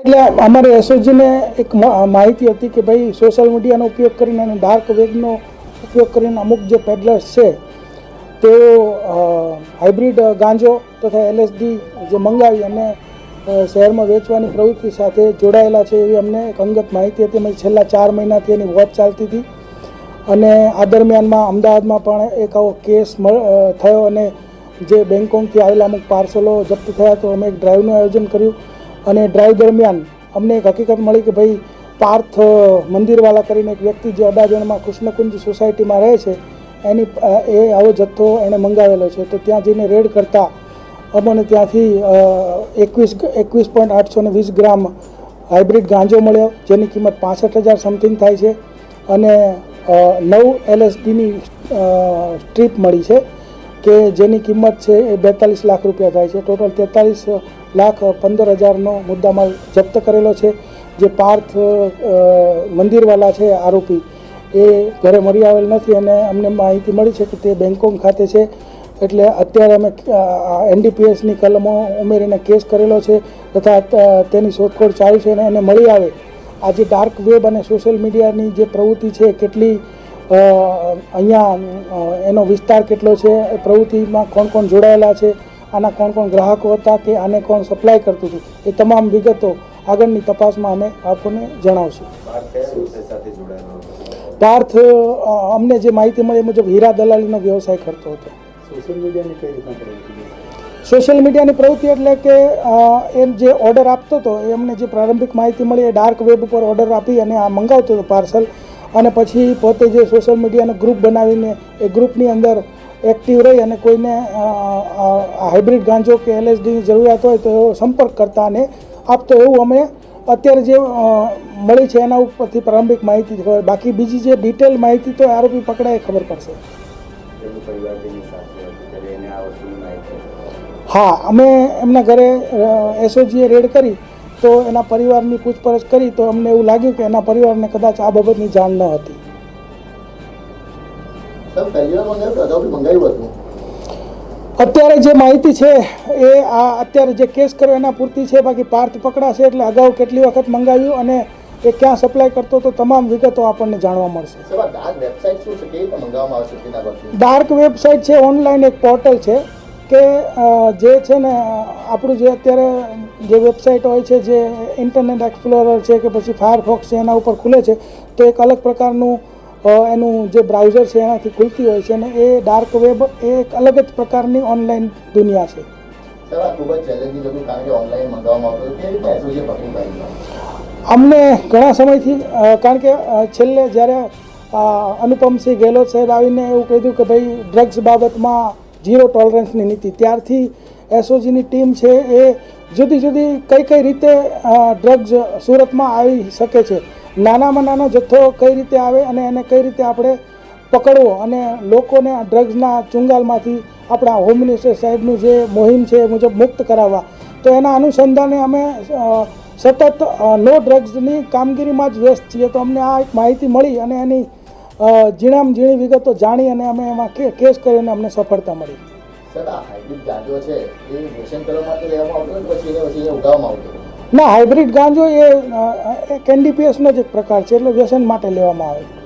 એટલે અમારે એસઓજીને એક માહિતી હતી કે ભાઈ સોશિયલ મીડિયાનો ઉપયોગ કરીને અને ડાર્ક વેબનો ઉપયોગ કરીને અમુક જે પેડલર્સ છે, તેઓ હાઇબ્રિડ ગાંજો તથા એલએસડી જે મંગાવી અને શહેરમાં વેચવાની પ્રવૃત્તિ સાથે જોડાયેલા છે એવી અમને એક અંગત માહિતી હતી. અમે છેલ્લા ચાર મહિનાથી એની વોચ ચાલતી હતી અને આ દરમિયાનમાં અમદાવાદમાં પણ એક આવો કેસ થયો અને જે બેંકોકથી આવેલા અમુક પાર્સલો જપ્ત થયા તો અમે એક ડ્રાઈવનું આયોજન કર્યું. અને ડ્રાઈવ દરમિયાન અમને એક હકીકત મળી કે ભાઈ પાર્થ મંદિરવાલા કરીને એક વ્યક્તિ જે અડાજણમાં કૃષ્ણકુંજ સોસાયટીમાં રહે છે, એની એ આવો જથ્થો એણે મંગાવેલો છે. તો ત્યાં જઈને રેડ કરતાં અમને ત્યાંથી એકવીસ એકવીસ પોઈન્ટ આઠસો વીસ ગ્રામ હાઇબ્રિડ ગાંજો મળ્યો, જેની કિંમત પાસઠ હજાર સમથિંગ થાય છે. અને નવ એલએસડીની સ્ટ્રીપ મળી છે. કે જેની કિંમત છે એ બેતાલીસ લાખ રૂપિયા થાય છે. ટોટલ તેતાલીસ લાખ પંદર હજારનો મુદ્દામાલ જપ્ત કરેલો છે. જે પાર્થ મંદિરવાલા છે આરોપી, એ ઘરે મળી આવેલ નથી અને અમને માહિતી મળી છે કે તે બેંકોક ખાતે છે. એટલે અત્યારે અમે એનડીપીએસની કલમો ઉમેરીને કેસ કરેલો છે તથા તેની શોધખોળ ચાલુ છે અને એને મળી આવે. આ જે ડાર્ક વેબ અને સોશિયલ મીડિયાની જે પ્રવૃત્તિ છે, કેટલી અહીંયા એનો વિસ્તાર કેટલો છે એ પ્રવૃત્તિમાં કોણ કોણ જોડાયેલા છે આના કોણ કોણ ગ્રાહકો હતા કે આને કોણ સપ્લાય કરતું હતું એ તમામ વિગતો આગળની તપાસમાં અમે આપણને જણાવશું. પાર્થ અમને જે માહિતી મળી એ મુજબ હીરા દલાલીનો વ્યવસાય કરતો હતો. સોશિયલ મીડિયાની કઈ રીતના પ્રવૃત્તિ સોશિયલ મીડિયાની પ્રવૃત્તિ એટલે કે એમ જે ઓર્ડર આપતો હતો એ અમને જે પ્રારંભિક માહિતી મળી એ ડાર્ક વેબ ઉપર ઓર્ડર આપી અને આ મંગાવતો હતો પાર્સલ અને પછી પોતે જે સોશિયલ મીડિયાનો ગ્રુપ બનાવીને એ ગ્રુપની અંદર એક્ટિવ રહી અને કોઈને હાઇબ્રિડ ગાંજો કે એલએસડીની જરૂરિયાત હોય તો એવો સંપર્ક કરતા અને આપતો એવું અમે અત્યારે જે મળી છે એના ઉપરથી પ્રારંભિક માહિતી ખબર. બાકી બીજી જે ડિટેલ માહિતી તો આરોપી પકડાય ખબર પડશે. હા, અમે એમના ઘરે એસઓજીએ રેડ કરી તો એના પરિવારની પૂછપરછ કરી તો અમને એવું લાગ્યું કે એના પરિવારને કદાચ આ બાબતની જાણ ન હતી. અત્યારે જે માહિતી છે એ આ અત્યારે જે કેસ કર્યો એના પૂરતી છે બાકી પાર્થ પકડાશે એટલે અગાઉ કેટલી વખત મંગાવ્યું અને એ ક્યાં સપ્લાય કરતો તો તમામ વિગતો આપણને જાણવા મળશે. ડાર્ક વેબસાઇટ છે? ઓનલાઈન એક પોર્ટલ છે કે જે છે ને આપણું જે અત્યારે જે વેબસાઇટ હોય છે જે ઇન્ટરનેટ એક્સપ્લોરર છે કે પછી ફાયરફોક્સ છે એના ઉપર ખુલે છે તો એક અલગ પ્રકારનું એનું જે બ્રાઉઝર છે એનાથી ખુલતી હોય છે અને એ ડાર્ક વેબ એ એક અલગ જ પ્રકારની ઓનલાઈન દુનિયા છે. અમને ઘણા સમયથી કારણ કે છેલ્લે જ્યારે અનુપમસિંહ ગેહલોત સાહેબ આવીને એવું કહી દીધું કે ભાઈ ડ્રગ્સ બાબતમાં ઝીરો ટોલરન્સની નીતિ ત્યારથી એસઓજીની ટીમ છે એ જુદી જુદી કઈ કઈ રીતે ડ્રગ્સ સુરતમાં આવી શકે છે. નાનામાં નાનો જથ્થો કઈ રીતે આવે અને એને કઈ રીતે આપણે પકડવો અને લોકોને આ ડ્રગ્સના ચુંગાલમાંથી આપણા હોમ મિનિસ્ટર સાહેબનું જે મોહિમ છે એ મુજબ મુક્ત કરાવવા. તો એના અનુસંધાને અમે સતત નો ડ્રગ્સની કામગીરીમાં જ વ્યસ્ત છીએ. તો અમને આ એક માહિતી મળી અને એની ઝીણામ ઝીણી વિગતો જાણી અને અમે એમાં કેસ કરીને અમને સફળતા મળી. સર હાઇબ્રિડ ગાંજો છે ના હાઇબ્રિડ ગાંજો એ કેન્ડીપીએસનો જ એક પ્રકાર છે, એટલે વ્યસન માટે લેવામાં આવે